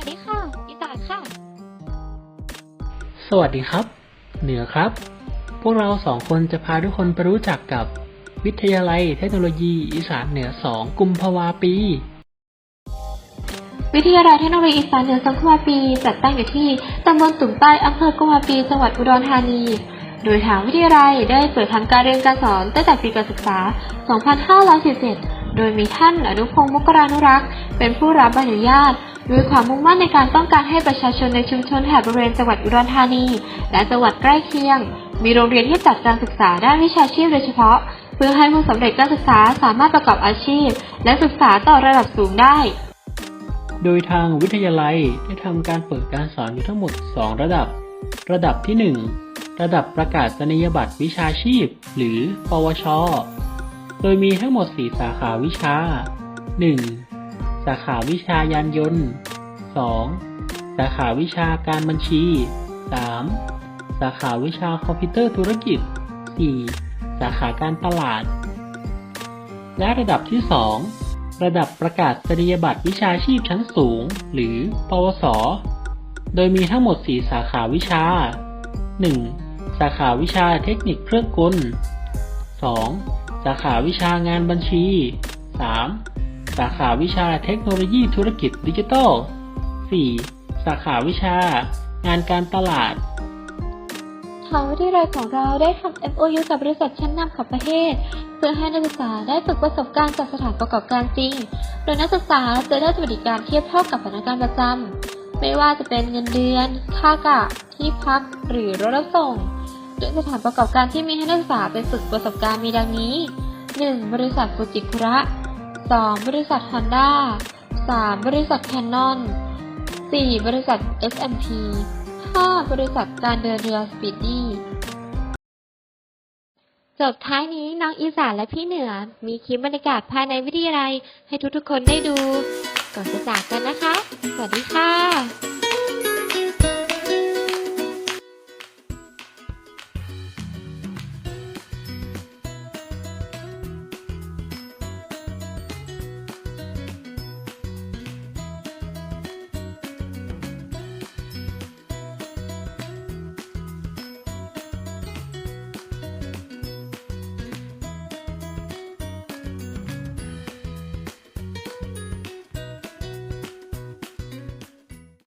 วัสดีค่ะอีสานค่ะ สวัสดีครับ เหนือครับ พวกเราสองคนจะพาทุกคนไปรู้จักกับวิทยาลัยเทคโนโลยีอีสานเหนือสองกุมภาวาปี วิทยาลัยเทคโนโลยีอีสานเหนือสองกุมภาวาปี จัดตั้งอยู่ที่ตำบลตุ่มใต้อำเภอกุมภาวาปี จังหวัดอุดรธานี โดยทางวิทยาลัยได้เปิดทำการเรียนการสอนตั้งแต่ปีการศึกษา 2547 โดยมีท่านอนุพงศ์มุกรานุรักษ์ เป็นผู้รับใบอนุญาตด้วยความมุ่งมั่นในการต้องการให้ประชาชนในชุมชนแถบบริเวณจังหวัดอุดรธานี และจังหวัดใกล้เคียง มีโรงเรียนที่จัดการศึกษาด้านวิชาชีพโดยเฉพาะ เพื่อให้ผู้สำเร็จการศึกษาสามารถประกอบอาชีพ และศึกษาต่อระดับสูงได้ โดยทางวิทยาลัยได้ทำการเปิดการสอนอยู่ทั้งหมด 2 ระดับ ระดับที่ 1 ระดับประกาศนียบัตรวิชาชีพ หรือ ปวช โดยมีทั้งหมด 4 สาขาวิชา 1. สาขาวิชายานยนต์ 2. สาขาวิชาการบัญชี 3. สาขาวิชาคอมพิวเตอร์ธุรกิจ 4. สาขาการตลาด และระดับที่ 2 ระดับประกาศนียบัตรวิชาชีพชั้นสูง หรือ ปวส โดยมีทั้งหมด 4 สาขาวิชา 1. สาขาวิชาเทคนิคเครื่องกล 2. สาขาวิชางานบัญชี 3. สาขาวิชาเทคโนโลยีธุรกิจดิจิทัล 4. สาขาวิชา งานการตลาดทางวิทยาลัยของเราได้ทำ MOU กับบริษัทชั้นนำของประเทศ เพื่อให้นักศึกษาได้ฝึกประสบการณ์จากสถานประกอบการจริง โดยนักศึกษาจะได้สวัสดิการเทียบเท่ากับพนักงานประจำไม่ว่าจะเป็นเงินเดือน ค่ากะ ที่พัก หรือรถรับส่ง โดยสถานประกอบการที่มีให้นักศึกษาไปฝึกประสบการณ์มีดังนี้ 1. บริษัทฟูจิคุระ 2. บริษัทฮอนด้า 3. บริษัทแคนนอน 4. บริษัท S&P 5. บริษัทการเดินเรือสปีดดี้จบท้ายนี้น้องอีสานและพี่เหนือ มีคลิปบรรยากาศภายในวิทยาลัยให้ทุกๆคนได้ดู ก่อนจะจากกันนะคะ สวัสดีค่ะ